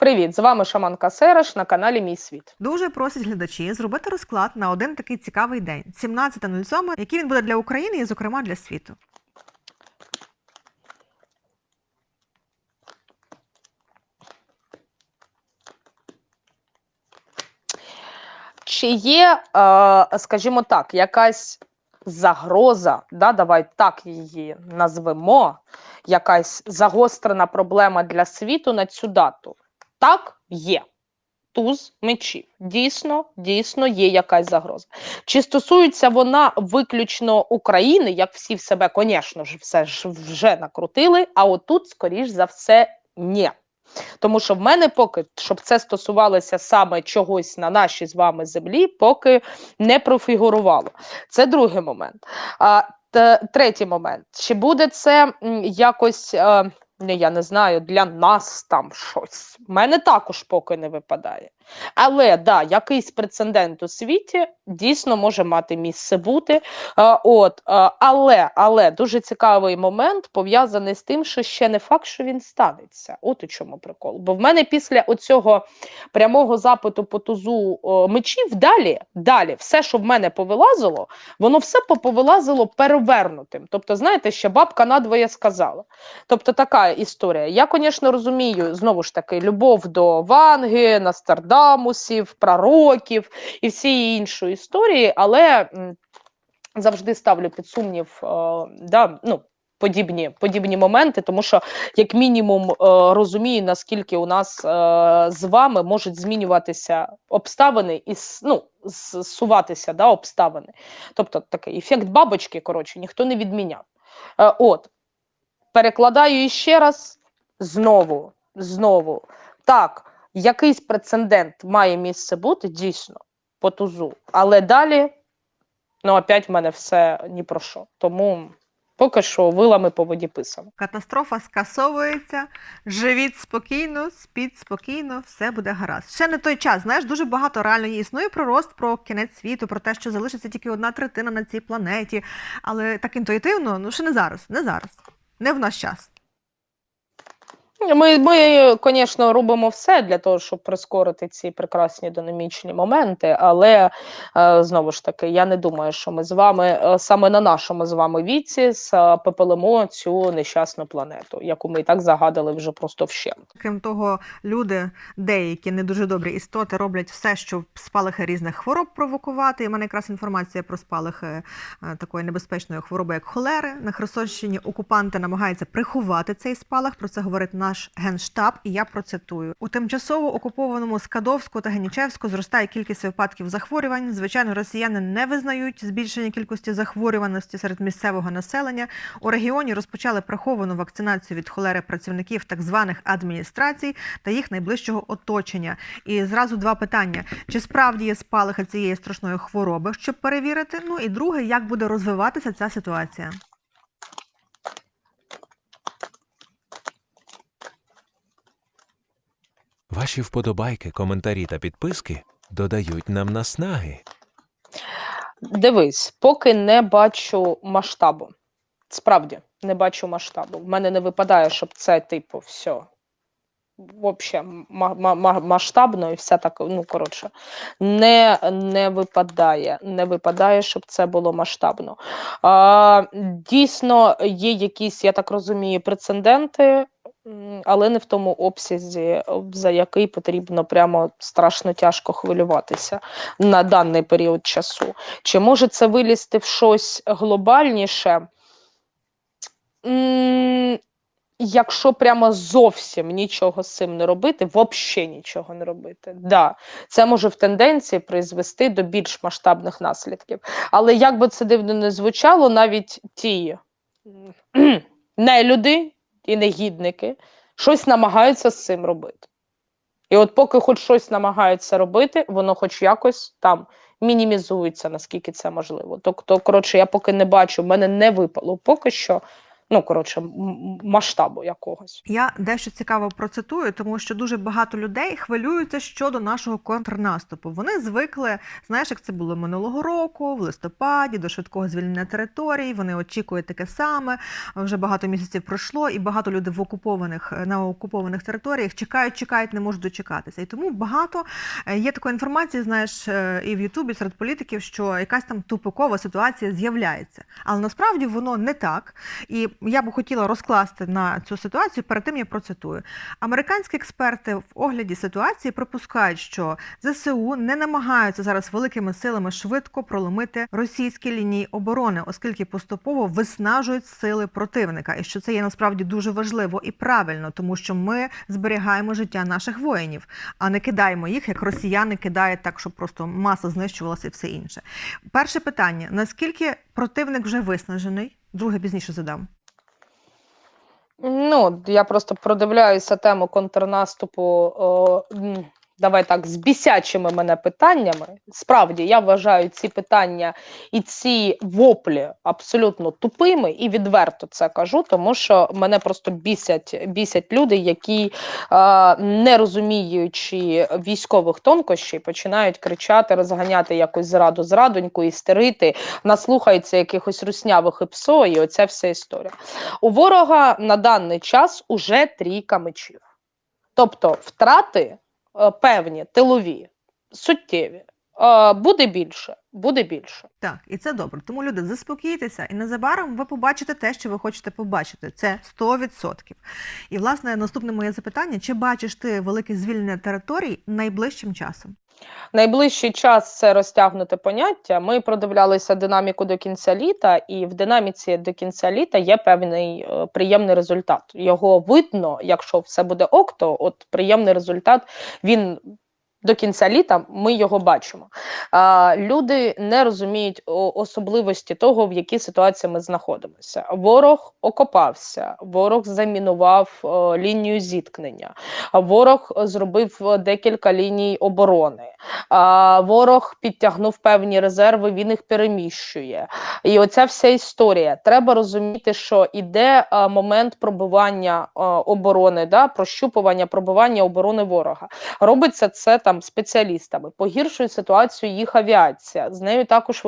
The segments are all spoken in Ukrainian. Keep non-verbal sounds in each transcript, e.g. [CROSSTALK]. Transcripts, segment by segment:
Привіт, з вами Шаманка Сереш на каналі Мій Світ. Дуже просять глядачі зробити розклад на один такий цікавий день 17.07, який він буде для України і, зокрема, для світу. Чи є, е, скажімо так, якась загроза, да, давай так її назвемо, якась загострена проблема для світу на цю дату? Так, є. Туз мечів. Дійсно, дійсно є якась загроза. Чи стосується вона виключно України, як всі в себе, звісно ж, все ж вже накрутили, а отут, скоріш за все, ні. Тому що в мене поки, щоб це стосувалося саме чогось на нашій з вами землі, поки не профігурувало. Це другий момент. А, третій момент. Чи буде це якось, е, я не знаю, для нас там щось? У мене також поки не випадає. Але да, якийсь прецедент у світі дійсно може мати місце бути. От, але, але дуже цікавий момент пов'язаний з тим, що ще не факт, що він станеться. От у чому прикол. Бо в мене після оцього прямого запиту по тузу мечів далі, далі, все, що в мене повилазило, воно все поповилазило перевернутим. Тобто, знаєте, ще бабка надвоє сказала. Тобто така історія. Я, звісно, розумію, знову ж таки, любов до Ванги, Нострадамусів, пророків і всієї іншої історії, але завжди ставлю під сумнів е, да, ну, подібні, подібні моменти, тому що, як мінімум, е, розумію, наскільки у нас е, з вами можуть змінюватися обставини і ну, зсуватися да, обставини. Тобто такий ефект бабочки, коротше, ніхто не відміняв. От, перекладаю іще раз знову, знову. Так, якийсь прецедент має місце бути дійсно по тузу, але далі, ну, опять в мене все ні про що. Тому поки що вилами по воді писано. Катастрофа скасовується. Живіть спокійно, спіть спокійно, все буде гаразд. Ще не той час. Знаєш, дуже багато реально існує про рост, про кінець світу, про те, що залишиться тільки одна третина на цій планеті. Але так інтуїтивно, ну ще не зараз, не зараз, не в наш час. Ми, ми, звісно, робимо все для того, щоб прискорити ці прекрасні динамічні моменти, але е, знову ж таки, я не думаю, що ми з вами е, саме на нашому з вами віці спепелимо цю нещасну планету, яку ми і так загадали вже просто вщент. Крім того, люди, деякі не дуже добрі істоти, роблять все, щоб спалахи різних хвороб провокувати. І мене якраз інформація про спалахи е, такої небезпечної хвороби, як холери. На Херсонщині окупанти намагаються приховати цей спалах. Про це говорить наш генштаб, і я процитую: у тимчасово окупованому Скадовську та Генічевську зростає кількість випадків захворювань. Звичайно, росіяни не визнають збільшення кількості захворюваності серед місцевого населення. У регіоні розпочали приховану вакцинацію від холери працівників так званих адміністрацій та їх найближчого оточення. І зразу два питання: чи справді є спалахи цієї страшної хвороби, щоб перевірити? Ну і друге, як буде розвиватися ця ситуація? Ваші вподобайки, коментарі та підписки додають нам наснаги. Дивись, поки не бачу масштабу. Справді, не бачу масштабу. В мене не випадає, щоб це, типу, все. Взагалі, масштабно і все так, ну, коротше, не, не випадає. Не випадає, щоб це було масштабно. А, дійсно, є якісь, я так розумію, прецеденти, але не в тому обсязі, за який потрібно прямо страшно тяжко хвилюватися на даний період часу. Чи може це вилізти в щось глобальніше? Якщо прямо зовсім нічого з цим не робити, взагалі нічого не робити. Да, це може в тенденції призвести до більш масштабних наслідків. Але як би це дивно не звучало, навіть ті нелюди і негідники щось намагаються з цим робити. І от поки хоч щось намагаються робити, воно хоч якось там мінімізується, наскільки це можливо. Тобто, коротше, я поки не бачу, в мене не випало поки що Ну, коротше, масштабу якогось. Я дещо цікаво процитую, тому що дуже багато людей хвилюються щодо нашого контрнаступу. Вони звикли, знаєш, як це було минулого року, в листопаді, до швидкого звільнення територій. Вони очікують таке саме. Вже багато місяців пройшло, і багато людей в окупованих на окупованих територіях чекають, чекають, не можуть дочекатися. І тому багато е, є такої інформації, знаєш, е, і в Ютубі серед політиків, що якась там тупикова ситуація з'являється. Але насправді воно не так. І я би хотіла розкласти на цю ситуацію. Перед тим я процитую. Американські експерти в огляді ситуації припускають, що ЗСУ не намагаються зараз великими силами швидко проломити російські лінії оборони, оскільки поступово виснажують сили противника, і що це є насправді дуже важливо і правильно, тому що ми зберігаємо життя наших воїнів, а не кидаємо їх, як росіяни кидають так, щоб просто маса знищувалася і все інше. Перше питання: наскільки противник вже виснажений? Друге пізніше задам. Ну, я просто продивляюся тему контрнаступу. Давай так, з бісячими мене питаннями. Справді, я вважаю ці питання і ці воплі абсолютно тупими, і відверто це кажу, тому що мене просто бісять, бісять люди, які, е, не розуміючи військових тонкощів, починають кричати, розганяти якось зраду зрадоньку, істерити, наслухаються якихось руснявих і псо, і оця вся історія. У ворога на даний час уже трійка мечів. Тобто втрати певні, тилові, суттєві. Е, буде більше, буде більше. Так, і це добре. Тому люди, заспокійтеся, і незабаром ви побачите те, що ви хочете побачити. Це 100%. І, власне, наступне моє запитання: чи бачиш ти велике звільнення територій найближчим часом? Найближчий час це розтягнуте поняття. Ми продивлялися динаміку до кінця літа, і в динаміці до кінця літа є певний е, приємний результат. Його видно, якщо все буде ок, то от приємний результат він. До кінця літа ми його бачимо. А, люди не розуміють особливості того, в якій ситуації ми знаходимося. Ворог окопався, ворог замінував лінію зіткнення, ворог зробив декілька ліній оборони. А, ворог підтягнув певні резерви, він їх переміщує. І оця вся історія. Треба розуміти, що іде момент пробивання оборони, да, прощупування, пробивання оборони ворога. Робиться це там спеціалістами, погіршує ситуацію їх авіація. З нею також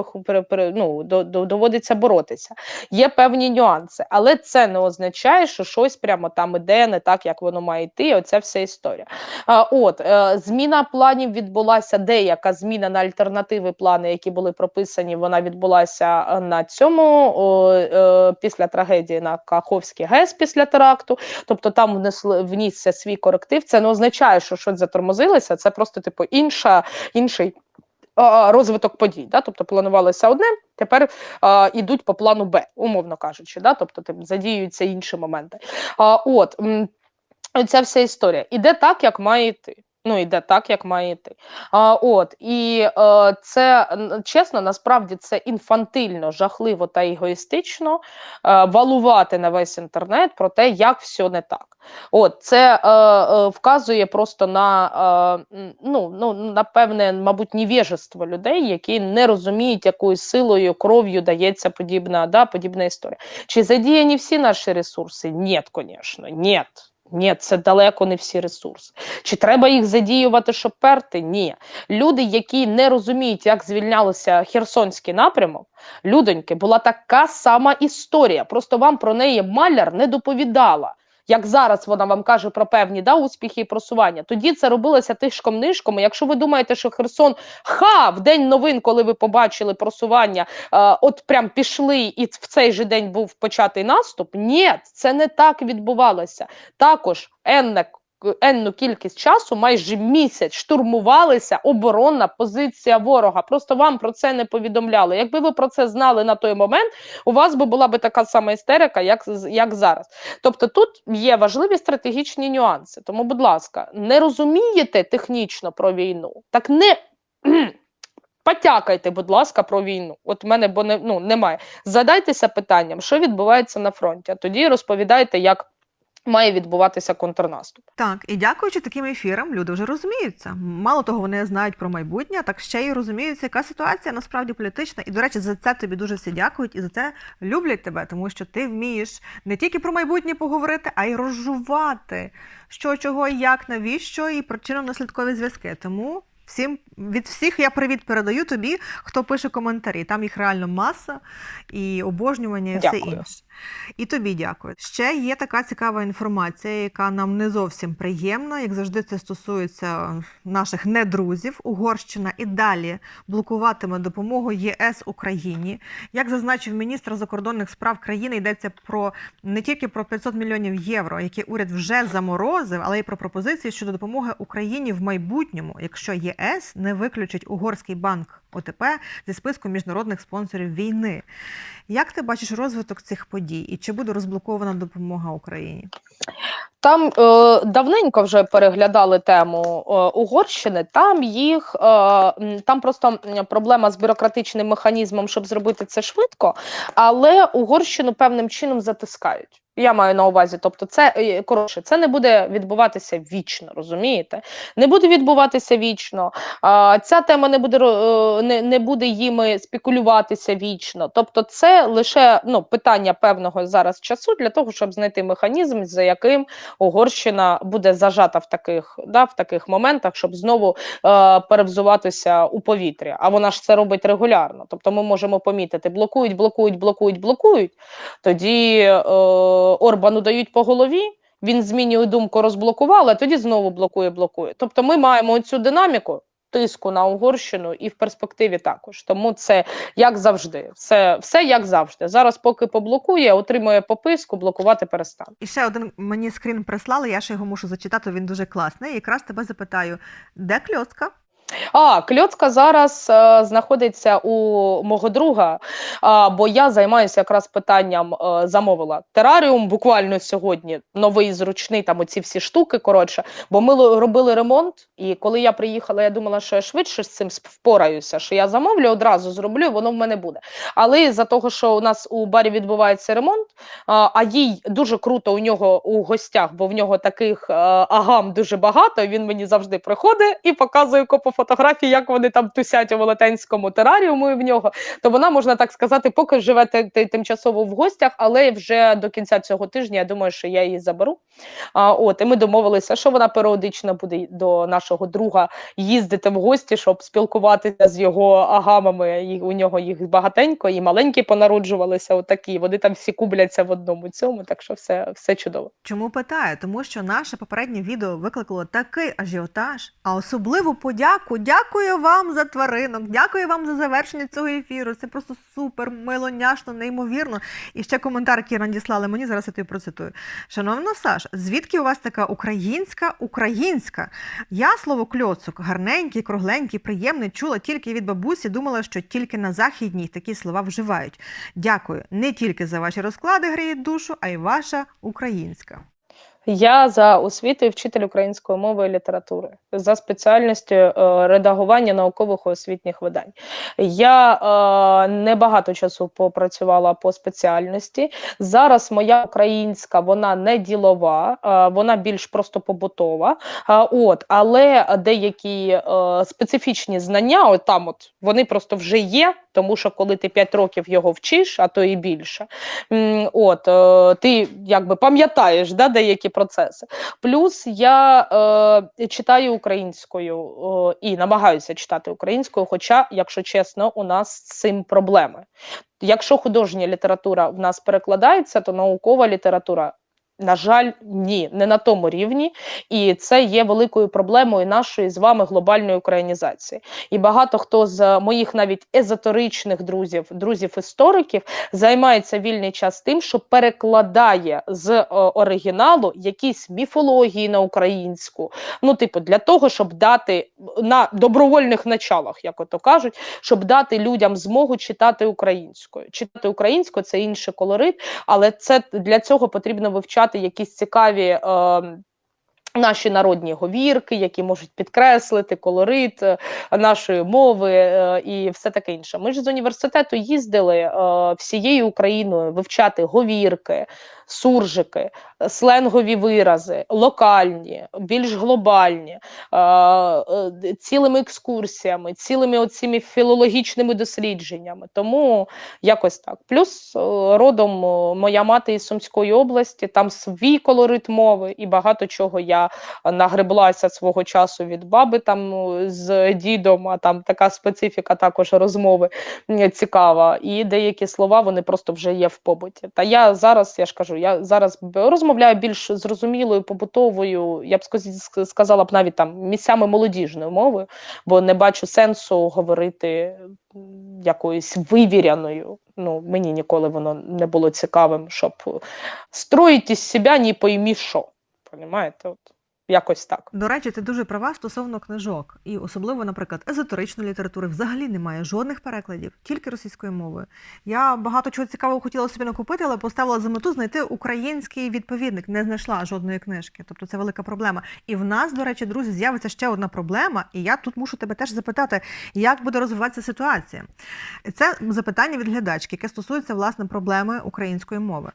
ну, до- до- доводиться боротися. Є певні нюанси, але це не означає, що щось прямо там іде не так, як воно має йти. Оця вся історія. От е, зміна планів відбулася. Деяка зміна на альтернативи плани, які були прописані, вона відбулася е, на цьому е, після трагедії на Каховській ГЕС після теракту. Тобто там внесли внісся свій коректив. Це не означає, що щось затормозилося. Це просто типу інша, інший. Розвиток подій, да? тобто планувалося одне, тепер а, ідуть по плану Б, умовно кажучи, да? тобто тим, задіюються інші моменти. А, от ця вся історія іде так, як має йти. Ну, іде так, як має йти. А, от, і е, це чесно, насправді це інфантильно, жахливо та егоїстично е, валувати на весь інтернет про те, як все не так. От, це е, е, вказує просто на, е, ну, ну, на певне, мабуть, невежество людей, які не розуміють, якою силою, кров'ю дається подібна, да, подібна історія. Чи задіяні всі наші ресурси? Ні, звісно, ні. Ні, це далеко не всі ресурси. Чи треба їх задіювати, щоб перти? Ні. Люди, які не розуміють, як звільнялося Херсонський напрямок, людоньки, була така сама історія. Просто вам про неї маляр не доповідала. Як зараз вона вам каже про певні да, успіхи і просування, тоді це робилося тишком нишком. Якщо ви думаєте, що Херсон ха в день новин, коли ви побачили просування, е, от прям пішли, і в цей же день був початий наступ. Ні, це не так відбувалося. Також енна енну кількість часу, майже місяць, штурмувалася оборонна позиція ворога. Просто вам про це не повідомляли. Якби ви про це знали на той момент, у вас би була би така сама істерика, як, як зараз. Тобто тут є важливі стратегічні нюанси. Тому, будь ласка, не розумієте технічно про війну, так не. [CLEARS THROAT] Потякайте, будь ласка, про війну. От мене бо не, ну, немає. Задайтеся питанням, що відбувається на фронті. А тоді розповідайте, як має відбуватися контрнаступ. Так, і дякуючи таким ефірам, люди вже розуміються. Мало того, вони знають про майбутнє, так ще й розуміються, яка ситуація насправді політична. І, до речі, за це тобі дуже всі дякують і за це люблять тебе, тому що ти вмієш не тільки про майбутнє поговорити, а й розжувати, що, чого, як, навіщо, і причинно-наслідкові зв'язки. Тому. Всім від всіх я привіт передаю тобі, хто пише коментарі. Там їх реально маса і обожнювання, і все інше. І тобі дякую. Ще є така цікава інформація, яка нам не зовсім приємна. Як завжди, це стосується наших недрузів. Угорщина і далі блокуватиме допомогу ЄС Україні. Як зазначив міністр закордонних справ країни, йдеться про не тільки про 500 мільйонів євро, які уряд вже заморозив, але й про пропозиції щодо допомоги Україні в майбутньому, якщо ЄС не виключить угорський банк ОТП зі списку міжнародних спонсорів війни. Як ти бачиш розвиток цих подій і чи буде розблокована допомога Україні? Там е, давненько вже переглядали тему е, Угорщини. Там їх е, там просто проблема з бюрократичним механізмом, щоб зробити це швидко, але Угорщину певним чином затискають. Я маю на увазі, тобто, це е, коротше, це не буде відбуватися вічно, розумієте? Не буде відбуватися вічно. Ця тема не буде е, не буде їми спекулюватися вічно. Тобто, це лише ну питання певного зараз часу для того, щоб знайти механізм, за яким Угорщина буде зажата в таких, да, в таких моментах, щоб знову е, перевзуватися у повітря. А вона ж це робить регулярно. Тобто, ми можемо помітити: блокують, блокують, блокують, блокують. Тоді е, Орбану дають по голові. Він змінює думку, розблокували, а тоді знову блокує, блокує. Тобто, ми маємо цю динаміку тиску на Угорщину і в перспективі також. Тому це як завжди, все, все як завжди. Зараз, поки поблокує, отримує пописку, блокувати перестане. І ще один мені скрін прислали, я ще його мушу зачитати, він дуже класний. Якраз тебе запитаю, де кльоцка? А, кльоцка зараз е, знаходиться у мого друга, а, бо я займаюся якраз питанням, е, замовила тераріум буквально сьогодні. Новий зручний, там оці всі штуки. Коротше, бо ми робили ремонт, і коли я приїхала, я думала, що я швидше з цим впораюся, що я замовлю, одразу зроблю, воно в мене буде. Але за того, що у нас у барі відбувається ремонт, а, а їй дуже круто у нього у гостях, бо в нього таких е, агам дуже багато. Він мені завжди приходить і показує купу фотографій, як вони там тусять у велетенському тераріуму в нього. То вона, можна так сказати, поки живе ти- ти- тимчасово в гостях, але вже до кінця цього тижня я думаю, що я її заберу. А, от, і ми домовилися, що вона періодично буде до нашого друга їздити в гості, щоб спілкуватися з його агамами. І у нього їх багатенько, і маленькі понароджувалися. Отакі. Вони там всі кубляться в одному цьому, так що все, все чудово. Чому питаю? Тому що наше попереднє відео викликало такий ажіотаж, а особливу подяку. Дякую вам за тваринок, дякую вам за завершення цього ефіру. Це просто супер, мило, няшно, неймовірно. І ще коментар, який надіслали мені, зараз я тобі процитую. Шановна Саш, звідки у вас така українська українська? Я слово кльоцок, гарненький, кругленький, приємний, чула тільки від бабусі, думала, що тільки на західній такі слова вживають. Дякую не тільки за ваші розклади гріють душу, а й ваша українська. Я за освітою вчитель української мови і літератури за спеціальністю е, редагування наукових освітніх видань. Я е, небагато часу попрацювала по спеціальності. Зараз моя українська вона не ділова, е, вона більш просто побутова. А, от, але деякі е, специфічні знання, от там от вони просто вже є, тому що коли ти 5 років його вчиш, а то і більше, от е, ти якби пам'ятаєш да, деякі процеси. Плюс я е, читаю українською е, і намагаюся читати українською, хоча, якщо чесно, у нас з цим проблеми. Якщо художня література в нас перекладається, то наукова література. На жаль, ні, не на тому рівні, і це є великою проблемою нашої з вами глобальної українізації. І багато хто з моїх навіть езотеричних друзів, друзів-істориків, займається вільний час тим, що перекладає з е, оригіналу якісь міфології на українську. Ну, типу, для того, щоб дати на добровольних началах, як ото кажуть, щоб дати людям змогу читати українською. Читати українською це інший колорит, але це для цього потрібно вивчати якісь цікаві. Е, Наші народні говірки, які можуть підкреслити колорит е, нашої мови е, і все таке інше. Ми ж з університету їздили е, всією Україною вивчати говірки, суржики, сленгові вирази, локальні, більш глобальні, цілими екскурсіями, цілими оціми філологічними дослідженнями. Тому якось так. Плюс родом моя мати із Сумської області, там свій колорит мови і багато чого я нагреблася свого часу від баби там е, з дідом, а там така специфіка також розмови цікава. І деякі слова вони просто вже є в побуті. Та я зараз, я ж кажу, я зараз розмовляю більш зрозумілою, побутовою, я б сказала б навіть там місцями молодіжною мовою, бо не бачу сенсу говорити якоюсь вивіряною. Ну, мені ніколи воно не було цікавим, щоб строїть із себе не поймі що. Понімаєте? От якось так. До речі, ти дуже права стосовно книжок, і особливо, наприклад, езотеричної літератури взагалі немає жодних перекладів, тільки російською мовою. Я багато чого цікавого хотіла собі накупити, але поставила за мету знайти український відповідник. Не знайшла жодної книжки. Тобто це велика проблема. І в нас, до речі, друзі, з'явиться ще одна проблема, і я тут мушу тебе теж запитати, як буде розвиватися ситуація. Це запитання від глядачки, яке стосується власне проблеми української мови.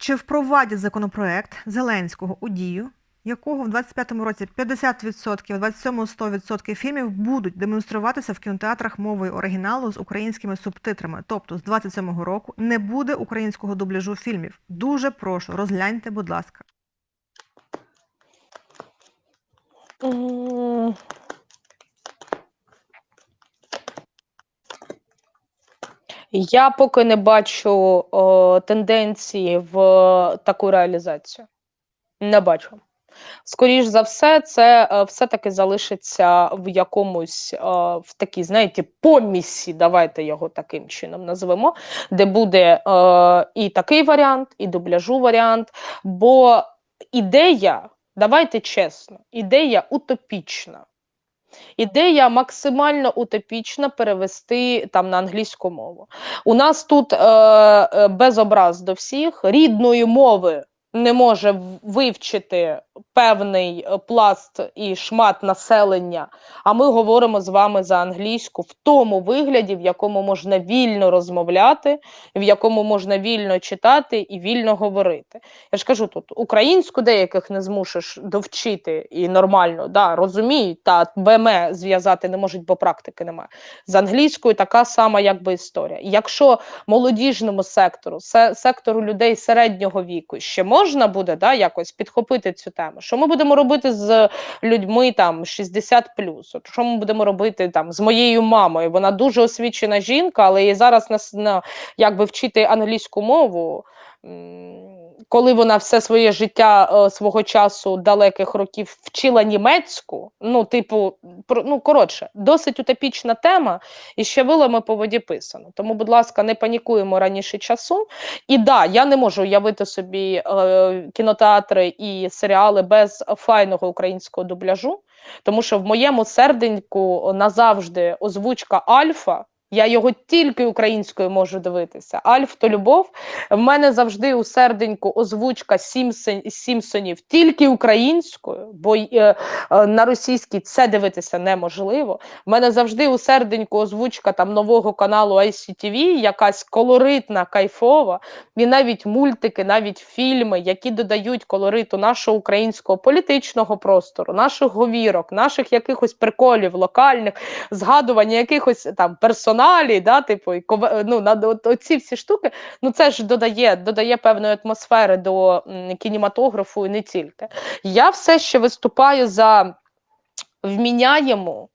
Чи впровадять законопроект Зеленського у дію? якого в 25-му році 50%, в 27-му 100% фільмів будуть демонструватися в кінотеатрах мовою оригіналу з українськими субтитрами. Тобто з 27-го року не буде українського дубляжу фільмів. Дуже прошу, розгляньте, будь ласка. Я поки не бачу о, тенденції в таку реалізацію. Не бачу. Скоріш за все, це е, все-таки залишиться в якомусь е, в такій, знаєте, помісі, давайте його таким чином назвемо, де буде е, і такий варіант, і дубляжу варіант. Бо ідея, давайте чесно, ідея утопічна. Ідея максимально утопічна перевести там на англійську мову. У нас тут е, е, без образ до всіх рідної мови не може вивчити певний е, пласт і шмат населення, а ми говоримо з вами за англійську в тому вигляді, в якому можна вільно розмовляти, в якому можна вільно читати і вільно говорити. Я ж кажу тут, українську деяких не змусиш довчити і нормально, да, розуміють, та БМЕ зв'язати не можуть, бо практики немає. З англійською така сама якби історія. Якщо молодіжному сектору, се- сектору людей середнього віку ще можна буде да, якось підхопити цю тему, що ми будемо робити з людьми там 60 От що ми будемо робити там з моєю мамою? Вона дуже освічена жінка, але їй зараз нас на якби вчити англійську мову. Коли вона все своє життя е, свого часу далеких років вчила німецьку, ну, типу, ну коротше, досить утопічна тема, і ще вилами по воді писано. Тому, будь ласка, не панікуємо раніше часу. І да, я не можу уявити собі е, кінотеатри і серіали без файного українського дубляжу, тому що в моєму серденьку назавжди озвучка Альфа. Я його тільки українською можу дивитися. Альф то любов. В мене завжди у серденьку озвучка Сімсон, Сімпсонів тільки українською, бо е, е, на російській це дивитися неможливо. В мене завжди у серденьку озвучка там нового каналу ICTV, якась колоритна, кайфова. І навіть мультики, навіть фільми, які додають колориту нашого українського політичного простору, наших говірок, наших якихось приколів локальних, згадування якихось там персоналій, да, типу, ну, оці всі штуки, ну це ж додає, додає певної атмосфери до кінематографу і не тільки. Я все ще виступаю за вміняємо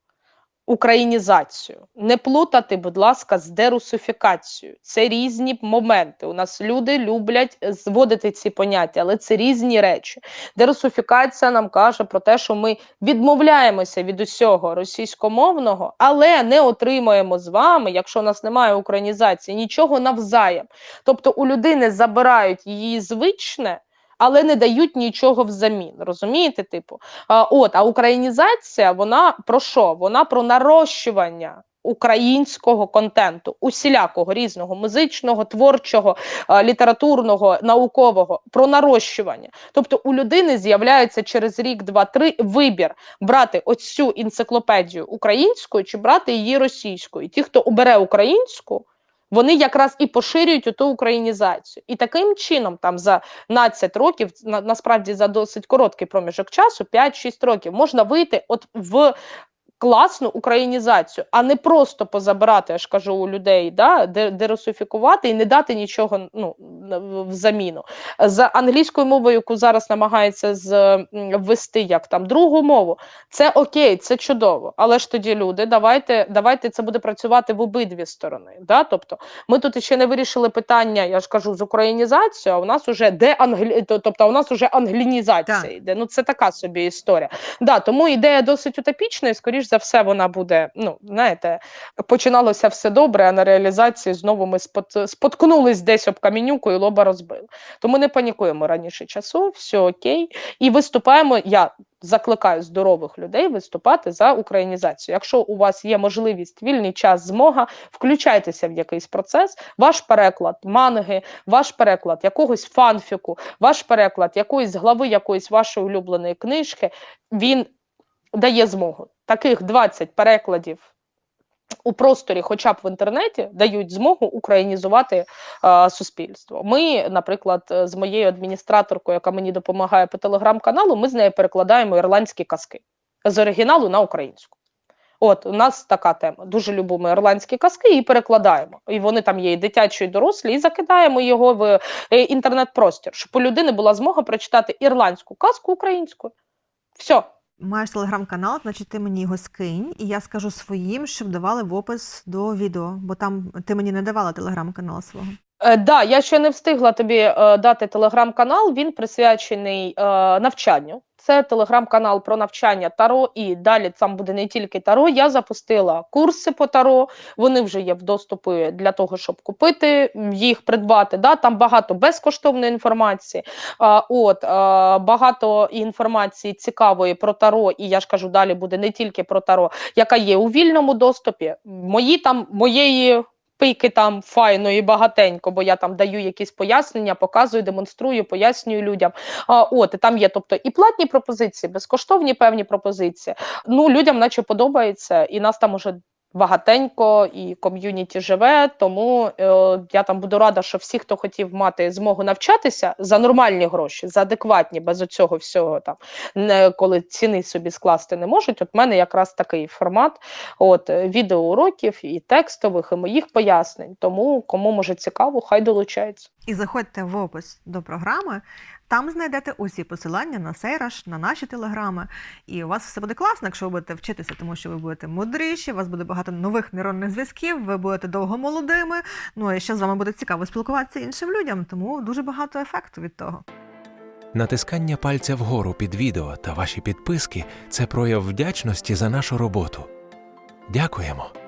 українізацію. Не плутати, будь ласка, з дерусифікацією. Це різні моменти. У нас люди люблять зводити ці поняття, але це різні речі. Дерусифікація нам каже про те, що ми відмовляємося від усього російськомовного, але не отримуємо з вами, якщо у нас немає українізації, нічого навзаєм. Тобто у людини забирають її звичне. Але не дають нічого взамін, розумієте? Типу, а, от, а українізація, вона про що? Вона про нарощування українського контенту, усілякого різного, музичного, творчого, літературного, наукового, про нарощування. Тобто у людини з'являється через рік, два, три вибір брати оцю енциклопедію українською чи брати її російською. І ті, хто обере українську, вони якраз і поширюють ту українізацію. І таким чином, там за 15 років, на, насправді за досить короткий проміжок часу, 5-6 років, можна вийти от в класну українізацію, а не просто позабирати, я ж кажу, у людей, да, дерусифікувати і не дати нічого ну, в заміну. За англійською мовою, яку зараз намагається ввести як там другу мову, це окей, це чудово. Але ж тоді люди, давайте, давайте це буде працювати в обидві сторони. Да? Тобто, ми тут ще не вирішили питання, я ж кажу, з українізацією, а у нас уже деанглі... то- тобто у нас уже англінізація Так. йде. Ну це така собі історія. Да, тому ідея досить утопічна, і скоріш за все, вона буде. Ну знаєте, починалося все добре, а на реалізації знову ми спот... споткнулись десь об камінюку і лоба розбили. Тому не панікуємо раніше часу, все окей, і виступаємо. Я закликаю здорових людей виступати за українізацію. Якщо у вас є можливість, вільний час, змога, включайтеся в якийсь процес. Ваш переклад манги, ваш переклад якогось фанфіку, ваш переклад якоїсь глави якоїсь вашої улюбленої книжки, він дає змогу. Таких 20 перекладів. У просторі, хоча б в інтернеті, дають змогу українізувати е, суспільство. Ми, наприклад, е, з моєю адміністраторкою, яка мені допомагає по телеграм-каналу, ми з нею перекладаємо ірландські казки з оригіналу на українську. От у нас така тема. Дуже любимо ірландські казки і перекладаємо. І вони там є і дитячі, і дорослі, і закидаємо його в е, інтернет-простір, щоб у людини була змога прочитати ірландську казку українською. Все. Маєш телеграм-канал, значить ти мені його скинь, і я скажу своїм, щоб давали в опис до відео, бо там ти мені не давала телеграм-канал свого. Е, да, я ще не встигла тобі е, дати телеграм-канал. Він присвячений е, навчанню. Це телеграм-канал про навчання Таро, і далі там буде не тільки Таро. Я запустила курси по Таро. Вони вже є в доступі для того, щоб купити їх, придбати. Да? Там багато безкоштовної інформації. А, от е, багато інформації цікавої про Таро, і я ж кажу, далі буде не тільки про Таро, яка є у вільному доступі. Мої там моєї. Пийки там файно і багатенько, бо я там даю якісь пояснення, показую, демонструю, пояснюю людям. А, от і там є, тобто і платні пропозиції, безкоштовні певні пропозиції. Ну людям, наче подобається, і нас там уже багатенько, і ком'юніті живе. Тому е, я там буду рада, що всі, хто хотів мати змогу навчатися за нормальні гроші, за адекватні, без оцього всього там, не коли ціни собі скласти не можуть. От в мене якраз такий формат. От е, відеоуроків і текстових, і моїх пояснень. Тому кому може цікаво, хай долучається. І заходьте в опис до програми. Там знайдете усі посилання на Сейраш, на наші телеграми. І у вас все буде класно, якщо ви будете вчитися, тому що ви будете мудріші, у вас буде багато нових нейронних зв'язків, ви будете довго молодими. Ну і ще з вами буде цікаво спілкуватися іншим людям, тому дуже багато ефекту від того. Натискання пальця вгору під відео та ваші підписки це прояв вдячності за нашу роботу. Дякуємо!